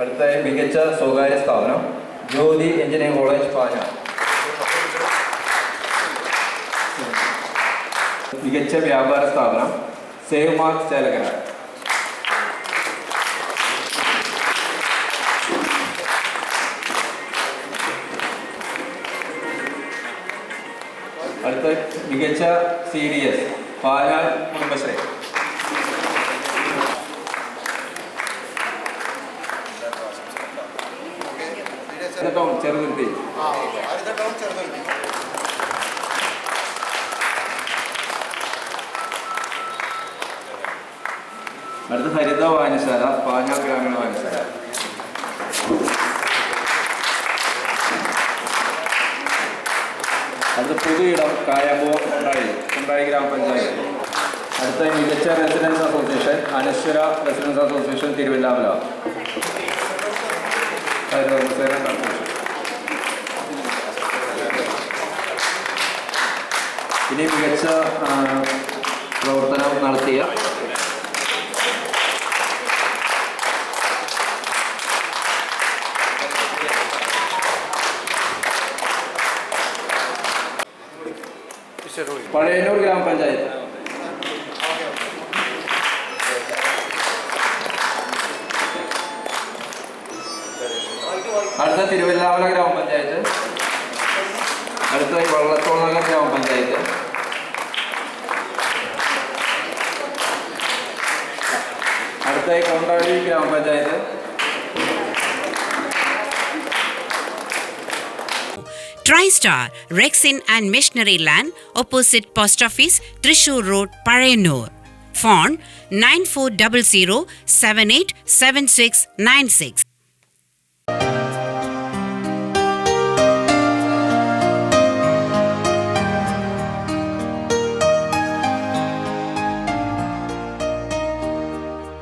अड़ता है मिच स्वकारी स्थापन ज्योति एंजीयरिंग college Mitch व्यापार स्थापना सेव मार्क അടുത്ത മികച്ച സി ഡി എസ് പാലാൽ കുടുംബശ്രീ ചെറുതുരുത്തി. അടുത്ത ഹരിത വായനശാല പാഞ്ഞ ഗ്രാമീണ വായനശാല. പുതു ഇടം ഉണ്ടായി. ഉണ്ടായി ഗ്രാമപഞ്ചായത്ത്. അടുത്ത മികച്ച residence association Anashwara residence association Thiruvallamala. ഇനി മികച്ച പ്രവർത്തനം നടത്തിയ പഴയന്നൂർ ഗ്രാമപഞ്ചായത്ത്. അടുത്ത തിരുവല്ലാമല ഗ്രാമപഞ്ചായത്ത്. അടുത്ത വള്ളത്തോളനഗർ ഗ്രാമപഞ്ചായത്ത്. അടുത്തായി കൊണ്ടാടി ഗ്രാമപഞ്ചായത്ത്. TriStar, Rexin and Missionary Land, opposite Post Office, Trishur Road, Parayanur. Phone 9400 787696.